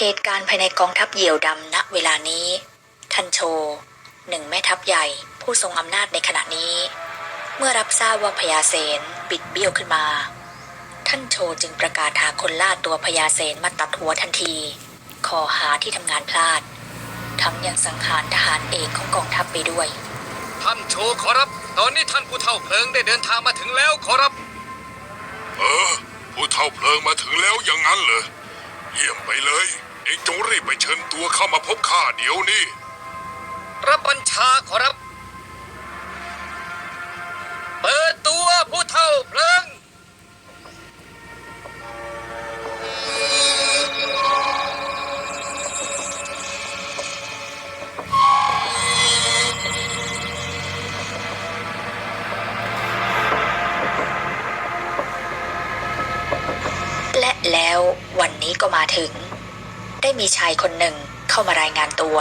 เหตุการณ์ภายในกองทัพเหยี่ยวดำณเวลานี้ท่านโชหนึ่งแม่ทัพใหญ่ผู้ทรงอำนาจในขณะนี้ เมื่อรับทราบว่าพญาเสนบิดเบี้ยวขึ้นมา ท่านโชจึงประกาศหาคนล่าตัวพญาเสนมาตัดหัวทันทีขอหาที่ทำงานพลาด ทั้งยังสังหารทหารเอกของกองทัพไปด้วย ท่านโชขอรับ ตอนนี้ท่านผู้เฒ่าเพลิงได้เดินทางมาถึงแล้วขอรับ เออ ผู้เท่าเพลิงมาถึงแล้วอย่างนั้นเหรอเยี่ยมไปเลย เองจงรีบไปเชิญตัวเข้ามาพบข้าเดี๋ยวนี้ รับบัญชาขอรับ เปิดตัวผู้เฒ่าเพลิง และแล้ววันนี้ก็มาถึง ได้มีชายคนหนึ่งเข้ามารายงานตัว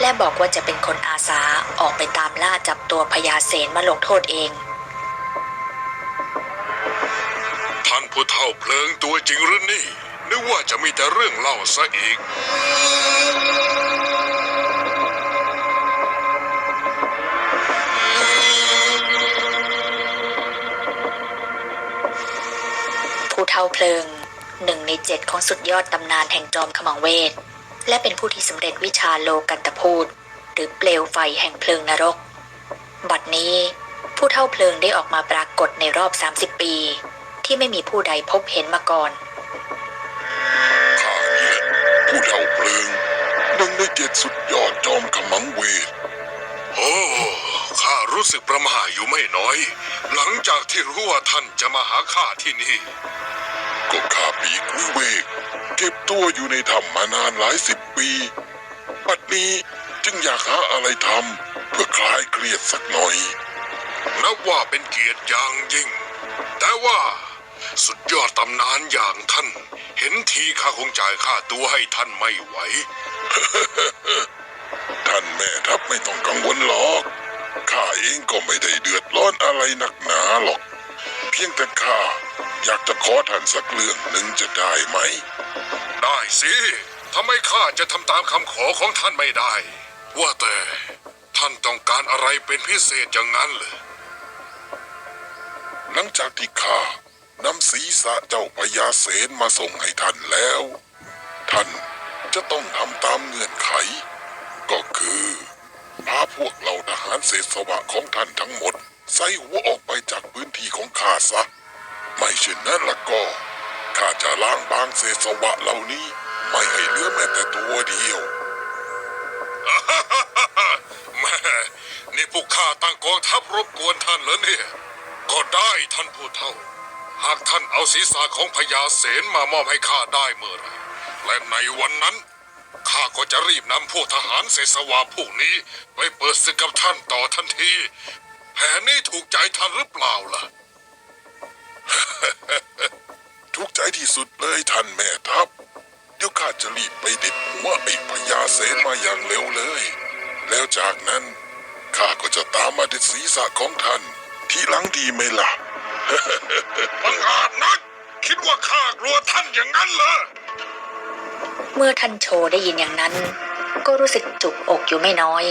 และบอกว่าจะเป็นคนอาสาออกไปตามล่าจับตัวพญาเสนมาลงโทษเอง ท่านผู้เท่าเพลิงตัวจริงหรือนี่ นึกว่าจะมีแต่เรื่องเล่าซะอีก ผู้เท่าเพลิง หนึ่งในเจ็ดของสุดยอดตำนานแห่งจอมขมังเวท และเป็นผู้ที่สำเร็จวิชาโลกันตพูด หรือเปลวไฟแห่งเพลิงนรก บัดนี้ ผู้เท่าเพลิงได้ออกมาปรากฏในรอบ 30 ปี ที่ไม่มีผู้ใดพบเห็นมาก่อน ข้านี่แหละผู้เท่าเพลิงหนึ่งในเจ็ดสุดยอดจอมขมังเวท โอ้ ข้ารู้สึกประหม่าอยู่ไม่น้อย หลังจากที่รู้ว่าท่านจะมาหาข้าที่นี่ ก็ข้าปีกุยเวก เก็บตัวอยู่ในถ้ำมานานหลายสิบปีปัดนี้จึงอยากหาอะไรทำเพื่อคลายเครียดสักหน่อย นับว่าเป็นเกียรติอย่างยิ่ง แต่ว่าสุดยอดตำนานอย่างท่าน เห็นทีข้าคงจ่ายค่าตัวให้ท่านไม่ไหว ท่านแม่ทัพไม่ต้องกังวลหรอก ข้าเองก็ไม่ได้เดือดร้อนอะไรหนักหนาหรอก พียงแต่ข้าอยากจะขอท่านสักเรื่องหนึ่งจะได้ไหม ได้สิทำไมข้าจะทำตามคำขอของท่านไม่ได้ ว่าแต่ท่านต้องการอะไรเป็นพิเศษอย่างนั้นเหรอหลังจากที่ข้านำศีรษะเจ้าพญาเสนมาส่งให้ท่านแล้ว ท่านจะต้องทำตามเงื่อนไข ก็คือพาพวกเราทหารเศษสวะของท่านทั้งหมด ใส่หัวออกไปจากพื้นที่ของข้าซะ ไม่เช่นนั้นละก็ข้าจะล้างบางเศษสวะเหล่านี้ ไม่ให้เหลือแม้แต่ตัวเดียวแม่นี่พวกข้าตั้งกองทัพรบกวนท่านเหรอเนี่ย ก็ได้ท่านผู้เฒ่า หากท่านเอาศีรษะของพญาเสนมามอบให้ข้าได้เมื่อไรและในวันนั้นข้าก็จะรีบนำพวกทหารเศษสวาพวกนี้ ไปเปิดศึกกับท่านต่อทันที ผนนี้ถูกใจท่านหรือเปล่าล่ะถูกใจที่สุดเลยท่านแม่ทัพ เดี๋ยวข้าจะรีบไปเด็ดหัวไอ้พญาเสนมาอย่างเร็วเลย แล้วจากนั้นข้าก็จะตามมาเด็ดศีรษะของท่าน ทีหลังดีไหมล่ะ บังอาจนัก คิดว่าข้ากลัวท่านอย่างนั้นเหรอ เมื่อท่านโชได้ยินอย่างนั้น ก็รู้สึกจุกอกอยู่ไม่น้อย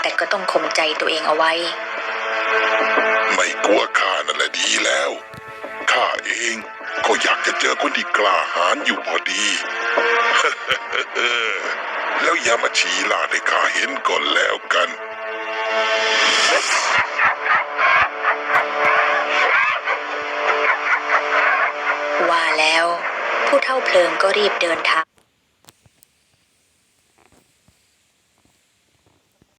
แต่ก็ต้องข่มใจตัวเองเอาไว้ ไม่กลัวข้านั่นแหละดีแล้ว ข้าเองก็อยากจะเจอคนที่กล้าหาญอยู่พอดี แล้วอย่ามาชี้ลาดให้ข้าเห็นก่อนแล้วกันว่าแล้ว ผู้เท่าเพลิงก็รีบเดินทาง